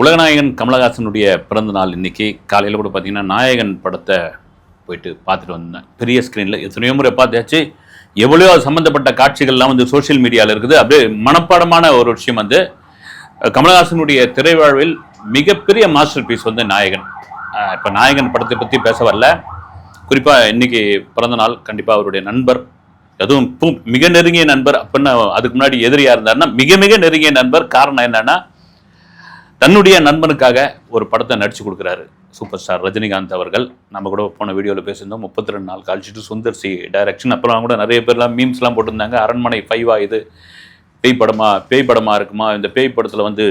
உலகநாயகன் கமலஹாசனுடைய பிறந்த நாள் இன்னைக்கு. காலையில் கூட பார்த்தீங்கன்னா நாயகன் படத்தை போயிட்டு பார்த்துட்டு வந்தேன். பெரிய ஸ்க்ரீனில் எத்தனையோ முறை பார்த்தாச்சு. எவ்வளோ சம்மந்தப்பட்ட காட்சிகள்லாம் வந்து சோஷியல் மீடியாவில் இருக்குது. அப்படியே மனப்பாடமான ஒரு விஷயம் வந்து கமலஹாசனுடைய திரைவாழ்வில் மிகப்பெரிய மாஸ்டர் பீஸ் வந்து நாயகன். இப்போ நாயகன் படத்தை பற்றி பேச வரல. குறிப்பாக இன்னைக்கு பிறந்த நாள் கண்டிப்பாக அவருடைய நண்பர் அதுவும் மிக நெருங்கிய நண்பர் அப்படின்னு அதுக்கு முன்னாடி எதிரியாக இருந்தாருன்னா மிக மிக நெருங்கிய நண்பர் காரணம் என்னன்னா தன்னுடைய நண்பனுக்காக ஒரு படத்தை நடிச்சு கொடுக்குறாரு. சூப்பர் ஸ்டார் ரஜினிகாந்த் அவர்கள். நம்ம கூட போன வீடியோவில் பேசியிருந்தோம். முப்பத்தி ரெண்டு நாள் கழிச்சிட்டு சுந்தர் சி டைரக்ஷன் அப்புறம் கூட நிறைய பேர்லாம் மீம்ஸ்லாம் போட்டிருந்தாங்க. அரண்மனை ஃபைவா இது. பேய் படமா பேய் படமா இருக்குமா? இந்த பேய் படத்தில் வந்து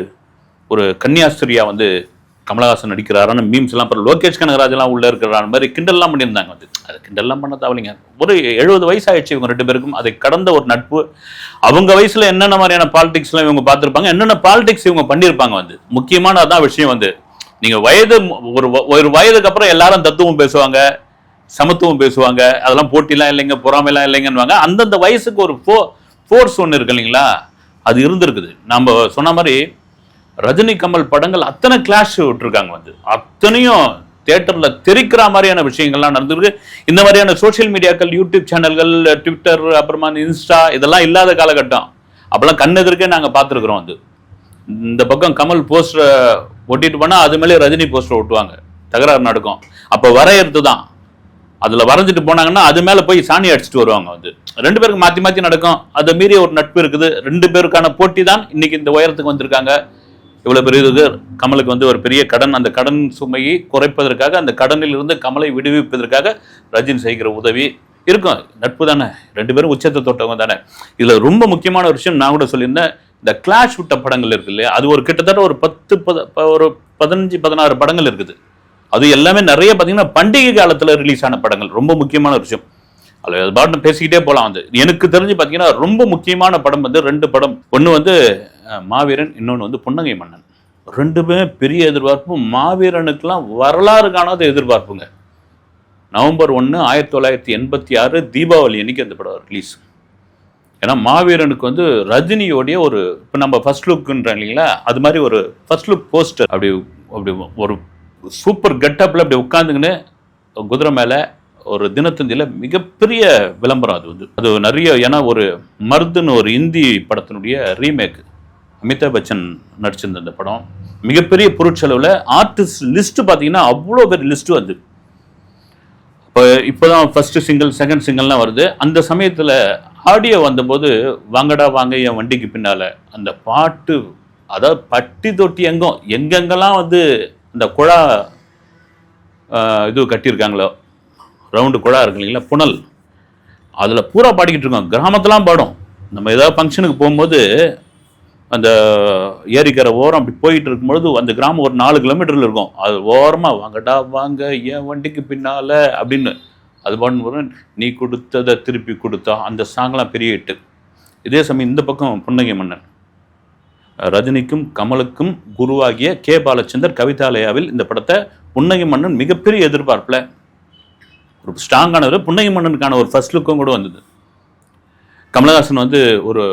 ஒரு கன்னியாஸ்திரியா வந்து கமலஹாசன் நடிக்கிறாரான்னு மீம்ஸ் எல்லாம் அப்புறம் லோகேஷ் கனகராஜெல்லாம் உள்ள இருக்கிறான் மாதிரி கிண்டல்லாம் பண்ணியிருந்தாங்க வந்து. அது கிண்டல்லாம் பண்ண தவலைங்க ஒரு எழுபது வயசு ஆயிடுச்சு இவங்க ரெண்டு பேருக்கும். அதை கடந்த ஒரு நட்பு. அவங்க வயசுல என்னென்ன மாதிரியான பாலிடிக்ஸ்லாம் இவங்க பார்த்துருப்பாங்க? என்னென்ன பாலிடிக்ஸ் இவங்க பண்ணியிருப்பாங்க வந்து? முக்கியமான அதான் விஷயம் வந்து. நீங்கள் வயது ஒரு ஒரு வயதுக்கு அப்புறம் எல்லாரும் தத்துவம் பேசுவாங்க சமத்துவம் பேசுவாங்க. அதெல்லாம் போட்டிலாம் இல்லைங்க பொறாமைலாம் இல்லைங்கன்னுவாங்க. அந்தந்த வயசுக்கு ஒரு ஃபோ ஃபோர்ஸ் ஒன்று இருக்கு இல்லைங்களா? அது இருந்திருக்குது. நம்ம சொன்ன மாதிரி ரஜினி கமல் படங்கள் அத்தனை கிளாஷ் விட்டுருக்காங்க வந்து. அத்தனையும் தேட்டரில் தெரிக்கிற மாதிரியான விஷயங்கள்லாம் நடந்திருக்கு. இந்த மாதிரியான சோஷியல் மீடியாக்கள் யூடியூப் சேனல்கள் ட்விட்டர் அப்புறமா இன்ஸ்டா இதெல்லாம் இல்லாத காலகட்டம். அப்போல்லாம் கண் எதிர்க்கே பார்த்துருக்குறோம் அது இந்த பக்கம் கமல் போஸ்டரை ஒட்டிட்டு போனால் அது மேலே ரஜினி போஸ்டர் ஒட்டுவாங்க. தகராறு நடக்கும். அப்போ வரையறது தான். அதில் வரைஞ்சிட்டு போனாங்கன்னா அது மேலே போய் சாணி அடிச்சுட்டு வருவாங்க வந்து. ரெண்டு பேருக்கு மாற்றி மாற்றி நடக்கும். அதை மீறி ஒரு நட்பு இருக்குது. ரெண்டு பேருக்கான போட்டி தான் இன்னைக்கு இந்த உயரத்துக்கு வந்திருக்காங்க. இவ்வளவு பெரியது கமலுக்கு வந்து ஒரு பெரிய கடன் அந்த கடன் சுமையை குறைப்பதற்காக அந்த கடனில் இருந்து கமலை விடுவிப்பதற்காக ரஜினி செய்கிற உதவி இருக்கும். நட்பு தானே? ரெண்டு பேரும் உச்சத்தை தொட்டவங்க தானே? இதுல ரொம்ப முக்கியமான ஒரு விஷயம் நான் கூட சொல்லியிருந்தேன். இந்த கிளாஷ் விட்ட படங்கள் இருக்கு இல்லையா? அது ஒரு கிட்டத்தட்ட ஒரு பத்து பத ஒரு பதினஞ்சு பதினாறு படங்கள் இருக்குது. அது எல்லாமே நிறைய பார்த்தீங்கன்னா பண்டிகை காலத்தில் ரிலீஸ் ஆன படங்கள். ரொம்ப முக்கியமான ஒரு விஷயம். அதில் அது பாட்டு பேசிக்கிட்டே போகலாம் வந்து. எனக்கு தெரிஞ்சு பார்த்தீங்கன்னா ரொம்ப முக்கியமான படம் வந்து ரெண்டு படம். ஒன்று வந்து மாவீரன் இன்னொன்று வந்து புன்னகை மன்னன். ரெண்டுமே பெரிய எதிர்பார்ப்பு. மாவீரனுக்கெல்லாம் வரலாறு காணாத எதிர்பார்ப்புங்க. நவம்பர் ஒன்று ஆயிரத்தி தொள்ளாயிரத்தி எண்பத்தி ஆறு தீபாவளி அன்னைக்கு அந்த படம் ரிலீஸ் ஏன்னா மாவீரனுக்கு வந்து ரஜினியோடைய ஒரு இப்போ நம்ம ஃபர்ஸ்ட் லுக்குன்ற இல்லைங்களா? அது மாதிரி ஒரு ஃபர்ஸ்ட் லுக் போஸ்டர் அப்படி அப்படி ஒரு சூப்பர் கெட்டப்பில் அப்படி உட்காந்துங்கன்னு குதிரை மேலே ஒரு தினத்தந்தியில் மிகப்பெரிய விளம்பரம் அது வந்து. அது நிறைய ஏன்னா ஒரு மருதுன்னு ஒரு இந்தி படத்தினுடைய ரீமேக் அமிதாப் பச்சன் நடிச்சிருந்த அந்த படம். மிகப்பெரிய பொருட்செலவில் ஆர்டிஸ்ட் லிஸ்ட்டு பார்த்தீங்கன்னா அவ்வளோ பெரிய லிஸ்ட்டு வந்து இப்போ இப்போ தான் ஃபஸ்ட்டு சிங்கிள் செகண்ட் சிங்கிள்லாம் வருது. அந்த சமயத்தில் ஆடியோ வந்தபோது வாங்கடா வாங்க என் வண்டிக்கு பின்னால். அந்த பாட்டு அதாவது பட்டி தொட்டி எங்கும் எங்கெங்கெல்லாம் வந்து அந்த குழா இது கட்டியிருக்காங்களோ ரவுண்டு குழா இருக்கு இல்லைங்களா புனல் அதில் பூரா பாடிக்கிட்டு இருக்கோம். கிராமத்தெல்லாம் பாடும். நம்ம ஏதாவது ஃபங்க்ஷனுக்கு போகும்போது அந்த ஏரிக்கரை ஓரம் அப்படி போயிட்டு இருக்கும்பொழுது அந்த கிராமம் ஒரு நாலு கிலோமீட்டரில் இருக்கும். அது ஓரமாக வாங்கடா வாங்க என் வண்டிக்கு பின்னால் அப்படின்னு. அது பாடு நீ கொடுத்ததை திருப்பி கொடுத்தா அந்த சாங்லாம் பெரிய ஹிட்டு இதே சமயம் இந்த பக்கம் புன்னகை மன்னன். ரஜினிக்கும் கமலுக்கும் குருவாகிய கே. பாலச்சந்தர் கவிதாலயாவில் இந்த படத்தை புன்னகை மன்னன் மிகப்பெரிய எதிர்பார்ப்பில். ஒரு ஸ்ட்ராங்கானவர் புன்னகை மன்னனுக்கான ஒரு ஃபர்ஸ்ட் லுக்கும் கூட வந்தது. கமலஹாசன் வந்து ஒரு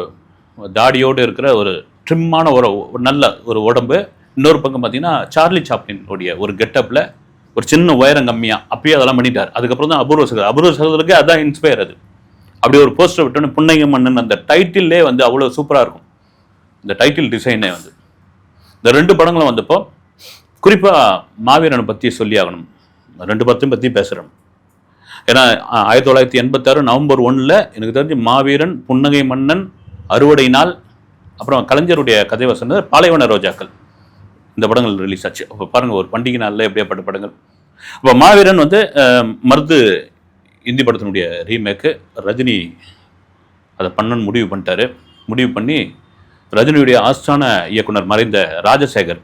தாடியோடு இருக்கிற ஒரு ட்ரிம்மான ஒரு ஒரு நல்ல ஒரு உடம்பு. இன்னொரு பக்கம் பார்த்தீங்கன்னா சார்லி சாப்ளினுடைய ஒரு கெட்டப்பில் ஒரு சின்ன உயரம் கம்மியாக அப்பயே அதெல்லாம் பண்ணிட்டார். அதுக்கப்புறம் தான் அபூர்வ சகோதரர். அபூர்வ சகோதரருக்கு அதான் இன்ஸ்பயர் அது. அப்படி ஒரு போஸ்டர் விட்டோன்னு புன்னகை மன்னன் அந்த டைட்டிலே வந்து அவ்வளோ சூப்பராக இருக்கும். இந்த டைட்டில் டிசைனே வந்து. இந்த ரெண்டு படங்களும் வந்தப்போ குறிப்பாக மாவீரனை பற்றி சொல்லி ஆகணும். ரெண்டு படத்தையும் பற்றி பேசுகிறோம் ஏன்னா ஆயிரத்தி தொள்ளாயிரத்தி எண்பத்தாறு நவம்பர் ஒன்றில் எனக்கு தெரிஞ்சு மாவீரன் புன்னகை மன்னன் அறுவடை நாள் அப்புறம் கலைஞருடைய கதை வசனது பாலைவன ரோஜாக்கள். இந்த படங்கள் ரிலீஸ் ஆச்சு. அப்போ பாருங்கள் ஒரு பண்டிகை நாளில் எப்படியாப்பட்ட படங்கள். அப்போ மாவீரன் வந்து மருந்து மருது இந்தி படத்தினுடைய ரீமேக்கு ரஜினி அதை பண்ணணும்னு முடிவு பண்ணிட்டாரு. முடிவு பண்ணி ரஜினியுடைய ஆஸ்தான இயக்குனர் மறைந்த ராஜசேகர்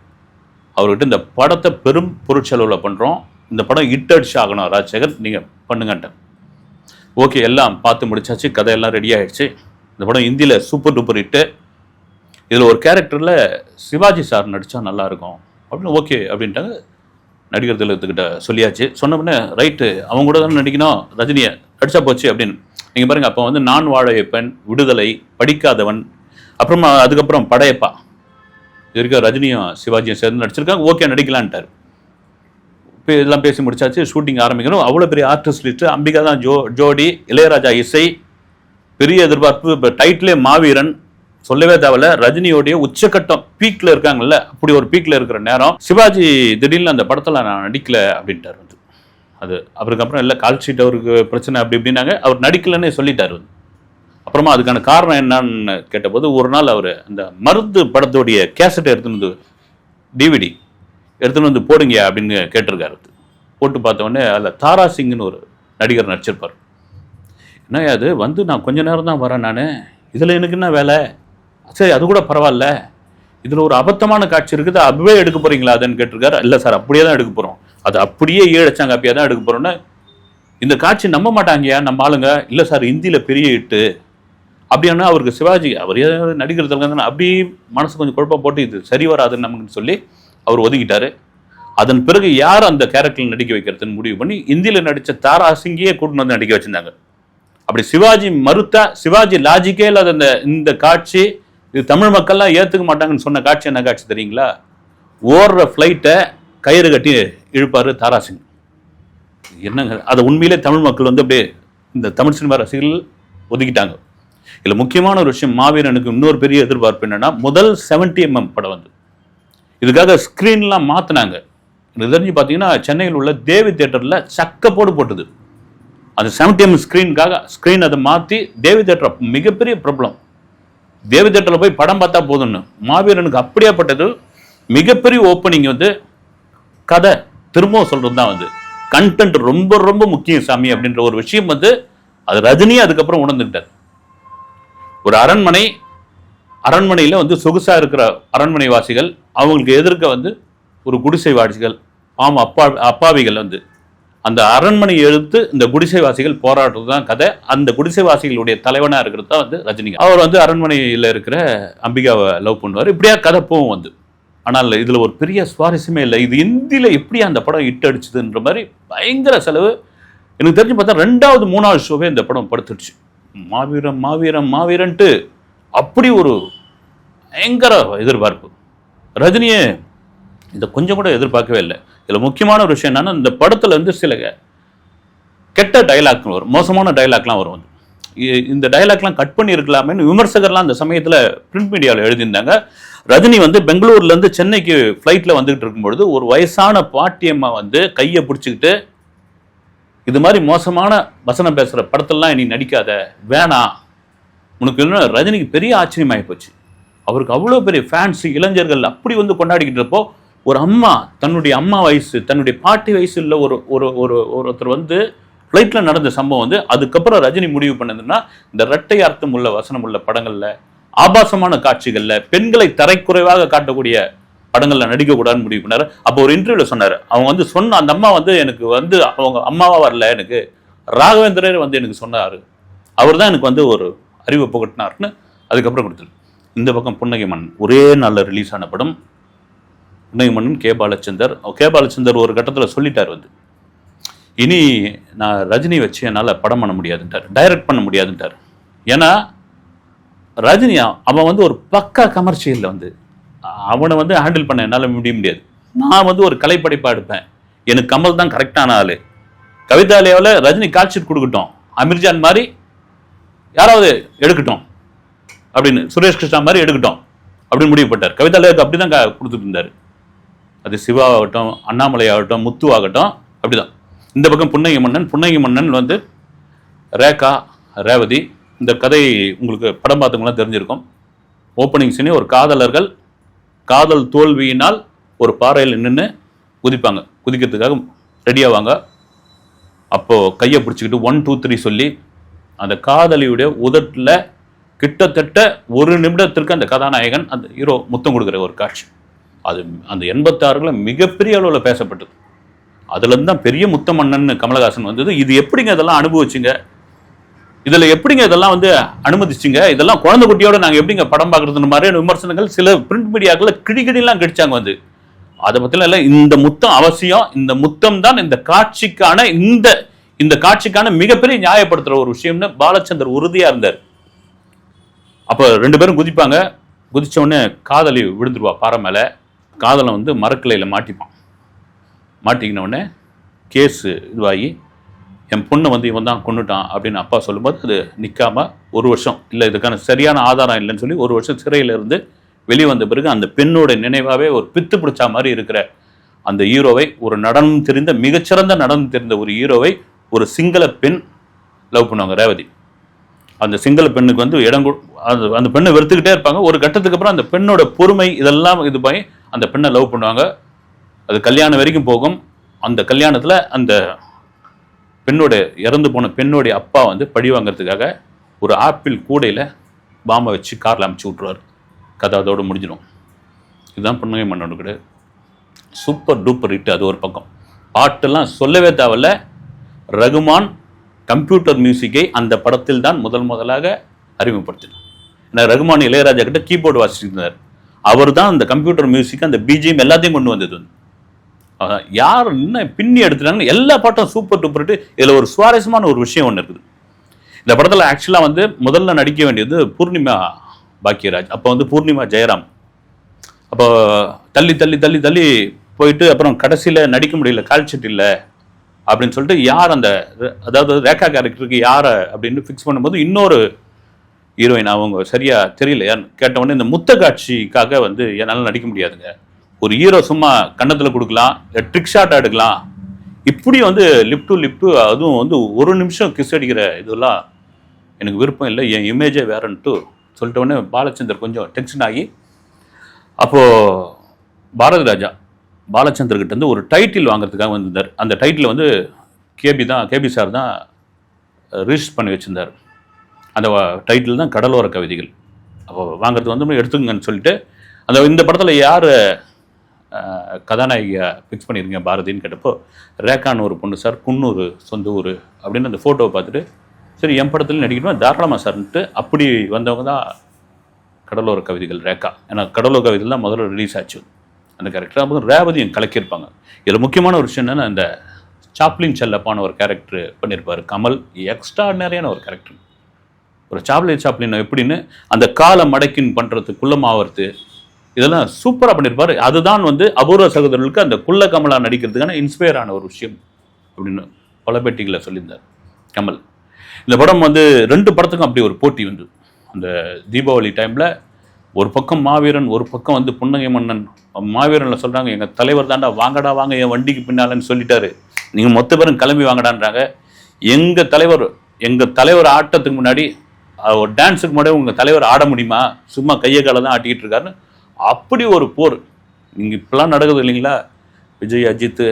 அவர்கிட்ட இந்த படத்தை பெரும் பொருட்செலவில் பண்ணுறோம் இந்த படம் இட்டடிச்சு ஆகணும். ராஜசேகர் நீங்கள் பண்ணுங்கன்ட்டேன் ஓகே எல்லாம் பார்த்து முடிச்சாச்சு. கதையெல்லாம் ரெடி ஆகிடுச்சு இந்த படம் ஹிந்தியில் சூப்பர் டூப்பர் ஹிட்டு. இதில் ஒரு கேரக்டரில் சிவாஜி சார் நடித்தா நல்லாயிருக்கும். அப்படின்னு ஓகே அப்படின்ட்டாங்க. நடிகர் திலகத்துக்கிட்ட சொல்லியாச்சு. சொன்ன ரைட்டு அவங்க கூட தானே நடிக்கணும்? ரஜினியை நடிச்சா போச்சு அப்படின்னு. நீங்கள் பாருங்கள் அப்போ வந்து நான் வாழ பெண் விடுதலை படிக்காதவன் அப்புறமா அதுக்கப்புறம் படையப்பா. இது வரைக்கும் ரஜினியும் சிவாஜியும் சேர்ந்து நடிச்சிருக்காங்க. ஓகே நடிக்கலான்ட்டார். இப்போ இதெல்லாம் பேசி முடிச்சாச்சு. ஷூட்டிங் ஆரம்பிக்கணும். அவ்வளோ பெரிய ஆர்டிஸ்ட் லிஸ்ட்டு. அம்பிகா தான் ஜோ ஜோடி இளையராஜா இசை பெரிய எதிர்பார்ப்பு. இப்போ டைட்டிலே மாவீரன் சொல்லவே தேவையில்ல ரஜினியோடைய உச்சக்கட்டம் பீக்ல இருக்காங்கல்ல அப்படி ஒரு பீக்ல இருக்கிற நேரம் சிவாஜி திடீர்னு அந்த படத்தில் நான் நடிக்கல அப்படின்ட்டார் வந்து. அது அவருக்கு அப்புறம் இல்லை கால் ஷீட் அவருக்கு பிரச்சனை அப்படி இப்படின்னாங்க. அவர் நடிக்கலன்னே சொல்லிட்டார் வந்து. அப்புறமா அதுக்கான காரணம் என்னன்னு கேட்டபோது ஒரு நாள் அவர் அந்த மருந்து படத்துடைய கேசட்டை எடுத்துன்னு வந்து டிவிடி எடுத்துன்னு வந்து போடுங்க அப்படின்னு கேட்டிருக்காரு போட்டு பார்த்த அதில் தாரா சிங்னு ஒரு நடிகர் நடிச்சிருப்பார். என்ன அது? வந்து நான் கொஞ்ச நேரம் தான் வரேன் நான். இதில் எனக்கு என்ன வேலை? சரி அது கூட பரவாயில்ல. இதில் ஒரு அபத்தமான காட்சி இருக்குது. அதுவே எடுக்க போகிறீங்களா அதுன்னு கேட்டிருக்காரு. இல்லை சார் அப்படியே தான் எடுக்க போகிறோம் அது அப்படியே ஏழச்சாங்க அப்படியே தான் எடுக்க போகிறோன்னு இந்த காட்சி நம்ப மாட்டாங்கயா நம்ம ஆளுங்க. இல்லை சார் இந்தியில் பெரிய இட்டு அப்படின்னா அவருக்கு சிவாஜி அவர் ஏதாவது நடிகர் தானே அப்படி மனசு கொஞ்சம் குழப்பம் போட்டு இது சரி வராதுன்னு நமக்கு சொல்லி அவர் ஒதுக்கிட்டாரு. அதன் பிறகு யார் அந்த கேரக்டரில் நடிக்க வைக்கிறதுன்னு முடிவு பண்ணி இந்தியில் நடித்த தாரா சிங்கியே கூட்டின்னு வந்து நடிக்க வச்சுருந்தாங்க. அப்படி சிவாஜி மறுத்தா சிவாஜி லாஜிக்கே இல்லாத இந்த இந்த காட்சி இது தமிழ் மக்கள்லாம் ஏற்றுக்க மாட்டாங்கன்னு சொன்ன காட்சி என்ன காட்சி தெரியுங்களா? ஓடுற ஃப்ளைட்டை கயிறு கட்டி இழுப்பார் தாராசிங் என்னங்க அதை உண்மையிலே தமிழ் மக்கள் வந்து அப்படியே இந்த தமிழ் சினிமா ரசிகர்கள் ஒதுக்கிட்டாங்க. இதில் முக்கியமான ஒரு விஷயம் மாவீரனுக்கு இன்னொரு பெரிய எதிர்பார்ப்பு என்னன்னா முதல் 70 எம்எம் படம் வந்து. இதுக்காக ஸ்க்ரீன்லாம் மாற்றினாங்க தெரிஞ்சு பார்த்தீங்கன்னா சென்னையில் உள்ள தேவி தேட்டரில் சக்க போடு போட்டது. அந்த 70 எம் ஸ்க்ரீனுக்காக ஸ்க்ரீன் அதை மாற்றி தேவி தேட்டர் மிகப்பெரிய ப்ராப்ளம் தேவி தேட்டரில் போய் படம் பார்த்தா போதும்னு. மாவீரனுக்கு அப்படியாப்பட்டது மிகப்பெரிய ஓப்பனிங் வந்து கதை திரும்பவும் சொல்கிறது தான் வந்து கண்டென்ட் ரொம்ப ரொம்ப முக்கியம் சாமி அப்படின்ற ஒரு விஷயம் வந்து அது ரஜினியே அதுக்கப்புறம் உணர்ந்துக்கிட்டார். ஒரு அரண்மனை அரண்மனையில் வந்து சொகுசாக இருக்கிற அரண்மனை வாசிகள் அவங்களுக்கு எதிர்க்க வந்து ஒரு குடிசை வாசிகள் ஆமாம் அப்பா அப்பாவிகள் வந்து. அந்த அரண்மனையை எழுத்து இந்த குடிசைவாசிகள் போராடுறது தான் கதை. அந்த குடிசைவாசிகளுடைய தலைவனாக இருக்கிறது தான் வந்து ரஜினி அவர் வந்து அரண்மனையில் இருக்கிற அம்பிகாவை லவ் பண்ணுவார். இப்படியா கதை போகும் வந்து. ஆனால் இதில் ஒரு பெரிய சுவாரஸ்யமே இல்லை. இது இந்தியில் எப்படி அந்த படம் இட்டு அடிச்சதுன்ற மாதிரி பயங்கர செலவு. எனக்கு தெரிஞ்சு பார்த்தா ரெண்டாவது மூணாவது ஷோவே இந்த படம் படுத்துடுச்சு. மாவீரம் மாவீரம் மாவீரன்ட்டு அப்படி ஒரு பயங்கர எதிர்பார்ப்பு. ரஜினியே இதை கொஞ்சம் கூட எதிர்பார்க்கவே இல்லை. இதில் முக்கியமான ஒரு விஷயம் என்னன்னா இந்த படத்தில் வந்து சில கெட்ட டைலாக் வரும். மோசமான டைலாக்லாம் வரும். வந்து இந்த டைலாக்லாம் கட் பண்ணியிருக்கலாமேன்னு விமர்சகர்லாம் அந்த சமயத்தில் பிரிண்ட் மீடியாவில் எழுதியிருந்தாங்க. ரஜினி வந்து பெங்களூர்லேருந்து சென்னைக்கு ஃப்ளைட்டில் வந்துகிட்டு இருக்கும்பொழுது ஒரு வயசான பாட்டியம்மா வந்து கையை பிடிச்சிக்கிட்டு இது மாதிரி மோசமான வசனம் பேசுகிற படத்தெல்லாம் நீ நடிக்காத வேணாம் உனக்கு இன்னும் ரஜினிக்கு பெரிய ஆச்சரியமாகி போச்சு. அவருக்கு அவ்வளோ பெரிய ஃபேன்ஸ் இளைஞர்கள் அப்படி வந்து கொண்டாடிக்கிட்டு இருப்போ ஒரு அம்மா தன்னுடைய அம்மா வயசு தன்னுடைய பாட்டி வயசுல ஒரு ஒரு ஒரு ஒருத்தர் வந்து ஃப்ளைட்டில் நடந்த சம்பவம் வந்து அதுக்கப்புறம் ரஜினி முடிவு பண்ணதுன்னா இந்த இரட்டை அர்த்தம் உள்ள வசனம் உள்ள படங்கள்ல ஆபாசமான காட்சிகள்ல பெண்களை தரைக்குறைவாக காட்டக்கூடிய படங்கள்ல நடிக்கக்கூடாதுன்னு முடிவு பண்ணாரு. அப்போ ஒரு இன்டர்வியூல சொன்னார். அவங்க வந்து சொன்ன அந்த அம்மா வந்து எனக்கு வந்து அவங்க அம்மாவா வரல எனக்கு. ராகவேந்திரர் வந்து எனக்கு சொன்னாரு. அவர் தான் எனக்கு வந்து ஒரு அறிவை புகட்டினார்னு அதுக்கப்புறம் கொடுத்தாரு இந்த பக்கம் புன்னகை மன்னன். ஒரே நாளில் ரிலீஸ் ஆன படம் புன்னகை கே பாலச்சந்தர். கே பாலச்சந்தர் ஒரு கட்டத்தில் சொல்லிட்டார் வந்து. இனி நான் ரஜினி வச்சு என்னால் படம் பண்ண முடியாதுன்ட்டார். டைரக்ட் பண்ண முடியாதுன்ட்டார். ஏன்னா ரஜினி அவன் வந்து ஒரு பக்கா கமர்ஷியலில் வந்து அவனை வந்து ஹேண்டில் பண்ண என்னால் முடிய முடியாது. நான் வந்து ஒரு கலைப்படைப்பாக எடுப்பேன். எனக்கு கமல் தான் கரெக்டான ஆளு. கவிதாலயாவில் ரஜினி காட்சி கொடுக்கட்டும். அமிர்ஜான் மாதிரி யாராவது எடுக்கட்டும். அப்படின்னு சுரேஷ் கிருஷ்ணா மாதிரி எடுக்கட்டும். அப்படின்னு முடிவு கவிதாலயாவுக்கு அப்படி தான் கொடுத்துட்டு இருந்தார். அது சிவா ஆகட்டும் அண்ணாமலை ஆகட்டும் முத்து ஆகட்டும் அப்படிதான். இந்த பக்கம் புன்னகை மன்னன் புன்னகை மன்னன் வந்து ரேகா ரேவதி இந்த கதை உங்களுக்கு படம் பார்த்தவங்களாம் தெரிஞ்சிருக்கும். ஓப்பனிங் சீனே ஒரு காதலர்கள் காதல் தோல்வியினால் ஒரு பாறையில் நின்று குதிப்பாங்க. குதிக்கிறதுக்காக ரெடியாவாங்க அப்போது கையை பிடிச்சிக்கிட்டு ஒன் டூ த்ரீ சொல்லி அந்த காதலியுடைய உதட்டில் கிட்டத்தட்ட ஒரு நிமிடத்திற்கு அந்த கதாநாயகன் அந்த ஹீரோ முத்தம் கொடுக்குற ஒரு காட்சி. அது அந்த எண்பத்தாறுல மிகப்பெரிய அளவில் பேசப்பட்டது. அதுலேருந்து தான் பெரிய முத்தமன்னன் கமலஹாசன் வந்தது. இது எப்படிங்க இதெல்லாம் அனுபவிச்சிங்க? இதில் எப்படிங்க இதெல்லாம் வந்து அனுமதிச்சிங்க? இதெல்லாம் குழந்தை குட்டியோட நாங்கள் எப்படிங்க படம் பார்க்குறதுன்னு மாதிரியான விமர்சனங்கள் சில பிரிண்ட் மீடியாக்களில் கிடிகிடிலாம் கிடைச்சாங்க வந்து. அதை பற்றிலாம் இல்லை இந்த முத்தம் அவசியம். இந்த முத்தம் தான் இந்த காட்சிக்கான இந்த இந்த காட்சிக்கான மிகப்பெரிய நியாயப்படுத்துகிற ஒரு விஷயம்னு பாலச்சந்தர் உறுதியாக இருந்தார். அப்போ ரெண்டு பேரும் குதிப்பாங்க. குதிச்ச உடனே காதலி விழுந்துருவா பாறை மேலே. காதலன் வந்து மரக்கிளையில் மாட்டிப்பான். மாட்டிக்கின உடனே கேஸு இதுவாகி என் பொண்ணை வந்து இவன் தான் கொண்டுட்டான் அப்படின்னு அப்பா சொல்லும்போது அது நிற்காம ஒரு வருஷம் இல்லை இதுக்கான சரியான ஆதாரம் இல்லைன்னு சொல்லி ஒரு வருஷம் சிறையில இருந்து வெளியே வந்த பிறகு அந்த பெண்ணோட நினைவாகவே ஒரு பித்து பிடிச்ச மாதிரி இருக்கிற அந்த ஹீரோவை ஒரு நடனம் தெரிந்த மிகச்சிறந்த நடனம் தெரிந்த ஒரு ஹீரோவை ஒரு சிங்கள பெண் லவ் பண்ணுவாங்க ரேவதி. அந்த சிங்கள பெண்ணுக்கு வந்து இடம் அந்த அந்த பெண்ணை வெறுத்துக்கிட்டே இருப்பாங்க. ஒரு கட்டத்துக்கு அப்புறம் அந்த பெண்ணோட பொறுமை இதெல்லாம் இது பண்ணி அந்த பெண்ணை லவ் பண்ணுவாங்க. அது கல்யாணம் வரைக்கும் போகும். அந்த கல்யாணத்தில் அந்த பெண்ணோட இறந்து போன பெண்ணோடைய அப்பா வந்து பழி வாங்குறதுக்காக ஒரு ஆப்பிள் கூடையில் பாம்பை வச்சு காரில் அமுச்சு விட்ருவார் கதை அதோடு முடிஞ்சிடும். இதுதான் புன்னகை மன்னோட கூட சூப்பர் டூப்பர் ஹிட் அது ஒரு பக்கம். பாட்டெல்லாம் சொல்லவே தேவையில்ல. ரகுமான் கம்ப்யூட்டர் மியூசிக்கை அந்த படத்தில் தான் முதல் முதலாக அறிமுகப்படுத்தினார். ஏன்னா ரகுமான் இளையராஜா கிட்ட கீபோர்டு வாசிச்சிருந்தார் அவர் தான் அந்த கம்ப்யூட்டர் மியூசிக் அந்த பிஜிஎம் எல்லாத்தையும் கொண்டு வந்தது வந்து. யார் என்ன பின்னி எடுத்துட்டாங்கன்னு எல்லா பாட்டும் சூப்பர் டூப்பர் இதில் ஒரு சுவாரஸ்யமான ஒரு விஷயம் ஒன்று இருக்குது. இந்த படத்தில் ஆக்சுவலாக வந்து முதல்ல நடிக்க வேண்டியது பூர்ணிமா பாக்கியராஜ் அப்போ வந்து பூர்ணிமா ஜெயராம். அப்போ தள்ளி தள்ளி தள்ளி தள்ளி போயிட்டு அப்புறம் கடைசியில் நடிக்க முடியல கால்ஷீட் இல்லை அப்படின்னு சொல்லிட்டு யார் அந்த அதாவது ரேகா கேரக்டருக்கு யாரை அப்படின்னு ஃபிக்ஸ் பண்ணும்போது இன்னொரு ஹீரோயின் அவங்க சரியா தெரியல கேட்டவொடனே இந்த முத்த காட்சிக்காக வந்து என்னால் நடிக்க முடியாதுங்க. ஒரு ஹீரோ சும்மா கன்னத்தில் கொடுக்கலாம் ட்ரிக் ஷாட் எடுக்கலாம். இப்படி வந்து லிப் டு லிப்பு அதுவும் வந்து ஒரு நிமிஷம் கிஸ் அடிக்கிற இதெல்லாம் எனக்கு விருப்பம் இல்லை. என் இமேஜே வேறன்ட்டு சொல்லிட்ட உடனே பாலச்சந்தர் கொஞ்சம் டென்ஷன் ஆகி அப்போது பாரதி ராஜா பாலச்சந்தர்கிட்ட வந்து ஒரு டைட்டில் வாங்குறதுக்காக வந்திருந்தார். அந்த டைட்டில் வந்து கேபி தான் கேபி சார் தான் ரிஜிஸ்டர் பண்ணி வச்சுருந்தார். அந்த டைட்டில் தான் கடலோர கவிதைகள். அப்போ வாங்குறது வந்து எடுத்துங்கன்னு சொல்லிட்டு அந்த இந்த படத்தில் யார் கதாநாயகியை ஃபிக்ஸ் பண்ணியிருக்கீங்க பாரதின்னு கேட்டப்போ ரேக்கான் ஒரு பொண்ணு சார் குன்னூர் சொந்த ஊர் அப்படின்னு அந்த ஃபோட்டோவை பார்த்துட்டு சரி என் படத்தில் நடிக்கணும் தாராளமாக சார்ன்ட்டு அப்படி வந்தவங்க தான் கடலோர கவிதைகள் ரேக்கா. ஏன்னா கடலோர கவிதைகள் தான் முதல்ல ரிலீஸ் ஆச்சு. அந்த கேரக்டர் அப்போ ரேவதியும் கலக்கியிருப்பாங்க. இதில் முக்கியமான ஒரு விஷயம் என்னென்னா அந்த சாப்ளின் செல்லப்பான ஒரு கேரக்டர் பண்ணியிருப்பார் கமல். எக்ஸ்ட்ராடினரியான ஒரு கேரக்டர் ஒரு சாப்ளின் சாப்ளின் எப்படின்னு அந்த காலை மடக்கின் பண்ணுறது குள்ளமாவது இதெல்லாம் சூப்பராக பண்ணியிருப்பார் அதுதான் வந்து அபூர்வ சகோதரர்களுக்கு அந்த குள்ள கமலா நடிக்கிறதுக்கான இன்ஸ்பயர் ஆன ஒரு விஷயம் அப்படின்னு பல பேட்டிகளை சொல்லியிருந்தார். கமல். இந்த படம் வந்து ரெண்டு படத்துக்கும் அப்படி ஒரு போட்டி வந்து. அந்த தீபாவளி டைமில் ஒரு பக்கம் மாவீரன் ஒரு பக்கம் வந்து புன்னகை மன்னன். மாவீரனில் சொல்கிறாங்க எங்கள் தலைவர் தாண்டா வாங்கடா வாங்க என் வண்டிக்கு பின்னாலன்னு சொல்லிட்டாரு. நீங்கள் மொத்த பேரும் கிளம்பி வாங்கடான்றாங்க. எங்கள் தலைவர் எங்கள் தலைவர் ஆட்டத்துக்கு முன்னாடி ஒரு டான்ஸுக்கு முன்னாடி உங்கள் தலைவர் ஆட முடியுமா? சும்மா கையை காலை தான் ஆட்டிக்கிட்டு இருக்காருன்னு அப்படி ஒரு போர். நீங்கள் இப்படிலாம் நடக்குது இல்லைங்களா? விஜய் அஜித்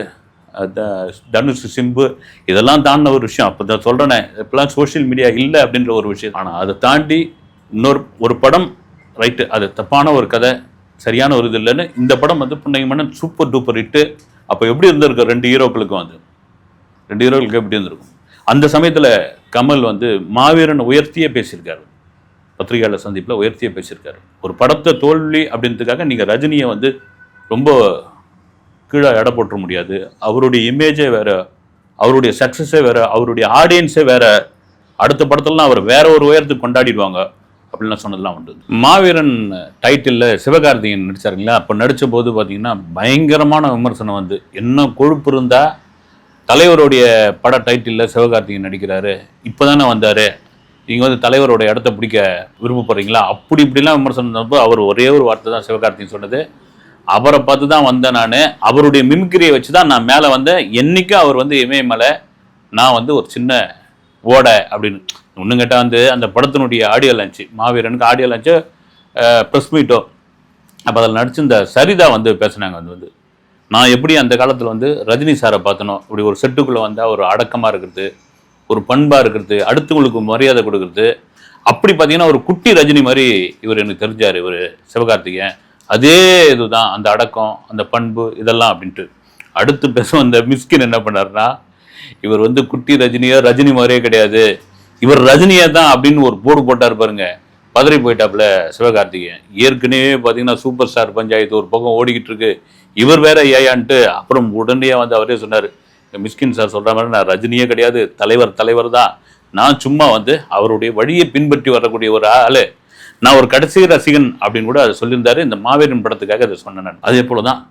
தனுஷ் சிம்பு இதெல்லாம் தாண்டின ஒரு விஷயம். அப்போ தான் சொல்கிறேனே இப்போலாம் சோஷியல் மீடியா இல்லை அப்படின்ற ஒரு விஷயம். ஆனால் அதை தாண்டி இன்னொரு ஒரு படம் ரைட்டு அது தப்பான ஒரு கதை சரியான ஒரு இது இல்லைன்னு இந்த படம் வந்து பிள்ளைங்க மன்னன் சூப்பர் டூப்பர் ஹிட்டு அப்போ எப்படி இருந்திருக்கு? ரெண்டு ஹீரோக்களுக்கும் வந்து ரெண்டு ஹீரோக்களுக்கு எப்படி இருந்திருக்கும்? அந்த சமயத்தில் கமல் வந்து மாவீரன் உயர்த்தியே பேசியிருக்காரு. பத்திரிகையாளர் சந்திப்பில் உயர்த்தியே பேசியிருக்காரு. ஒரு படத்தை தோல்வி அப்படின்றதுக்காக நீங்கள் ரஜினியை வந்து ரொம்ப கீழே எடை போட்டுற முடியாது. அவருடைய இமேஜே வேறு அவருடைய சக்ஸஸே வேறு அவருடைய ஆடியன்ஸே வேறு. அடுத்த படத்துலலாம் அவர் வேற ஒரு உயரத்துக்கு கொண்டாடிடுவாங்க அப்படின்லாம் சொன்னதெல்லாம் உண்டு. மாவீரன் டைட்டிலில் சிவகார்த்திகேயன் நடித்தாருங்களா அப்போ நடித்த போது பார்த்தீங்கன்னா பயங்கரமான விமர்சனம் வந்து என்ன கொழுப்பு இருந்தால் தலைவருடைய பட டைட்டிலில் சிவகார்த்திகேயன் நடிக்கிறாரு. இப்போ தானே வந்தார். நீங்கள் வந்து தலைவரோட இடத்த பிடிக்க விரும்பப்படுறீங்களா அப்படி இப்படிலாம் விமர்சனம் இருந்தப்போ அவர் ஒரே ஒரு வார்த்தை தான் சிவகார்த்திகேயன் சொன்னது. அவரை பார்த்து தான் வந்தேன் நான். அவருடைய மிமிக்கிரியை வச்சு தான் நான் மேலே வந்தேன். என்றைக்கும் அவர் வந்து இமயமலை நான் வந்து ஒரு சின்ன ஓடை அப்படின்னு. ஒன்று கேட்டால் வந்து அந்த படத்தினுடைய ஆடியோ லான்ச்சு மாவீரனுக்கு ஆடியோ லான்ச்சு ப்ரெஸ் மீட்டோ அப்போ அதில் நடிச்சு இந்த சரிதா வந்து பேசுனாங்க அது வந்து. நான் எப்படி அந்த காலத்தில் வந்து ரஜினி சாரை பார்த்தனோ இப்படி ஒரு செட்டுக்குள்ளே வந்தால் ஒரு அடக்கமாக இருக்கிறது ஒரு பண்பாக இருக்கிறது அடுத்தவங்களுக்கு மரியாதை கொடுக்கறது அப்படி பார்த்தீங்கன்னா ஒரு குட்டி ரஜினி மாதிரி இவர் எனக்கு தெரிஞ்சார் இவர் சிவகார்த்திகேயன். அதே இதுதான் அந்த அடக்கம் அந்த பண்பு இதெல்லாம் அப்படின்ட்டு. அடுத்து பேச அந்த மிஸ்கின் என்ன பண்ணாருன்னா இவர் வந்து குட்டி ரஜினியோ ரஜினி மாதிரியே கிடையாது. இவர் ரஜினியா தான் அப்படின்னு ஒரு போர்டு போட்டார் பாருங்க. பதறி போயிட்டாப்புல சிவகார்த்திகேயன். ஏற்கனவே பார்த்தீங்கன்னா சூப்பர் ஸ்டார் பஞ்சாயத்து ஒரு பக்கம் ஓடிக்கிட்டு இருக்கு. இவர் வேற ஏயான்ட்டு அப்புறம் உடனே வந்து அவரே சொன்னார். மிஸ்கின் சார் சொல்கிற மாதிரி நான் ரஜினியே கிடையாது தலைவர் தலைவர் தான். நான் சும்மா வந்து அவருடைய வழியை பின்பற்றி வரக்கூடிய ஒரு ஆள். நான் ஒரு கடைசி ரசிகன் அப்படின்னு கூட அதை சொல்லியிருந்தாரு. இந்த மாவீரன் படத்துக்காக அதை சொன்னேன் அதே போல தான்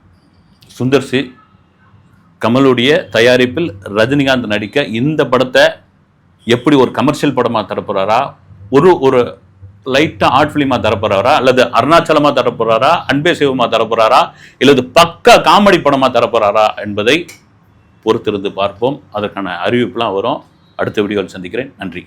சுந்தர் சி கமலுடைய தயாரிப்பில் ரஜினிகாந்த் நடிக்க இந்த படத்தை எப்படி ஒரு கமர்ஷியல் படமாக தரப்போகிறாரா ஒரு ஒரு லைட்டாக ஆர்ட் ஃபிலிமாக தரப்போறாரா? அல்லது அருணாச்சலமாக தரப்போறாரா? அன்பே சிவமாக தரப்போறாரா? இல்லது பக்கா காமெடி படமாக தரப்போறாரா என்பதை பொறுத்திருந்து பார்ப்போம். அதற்கான அறிவிப்புலாம் வரும். அடுத்த வீடியோவில் சந்திக்கிறேன். நன்றி.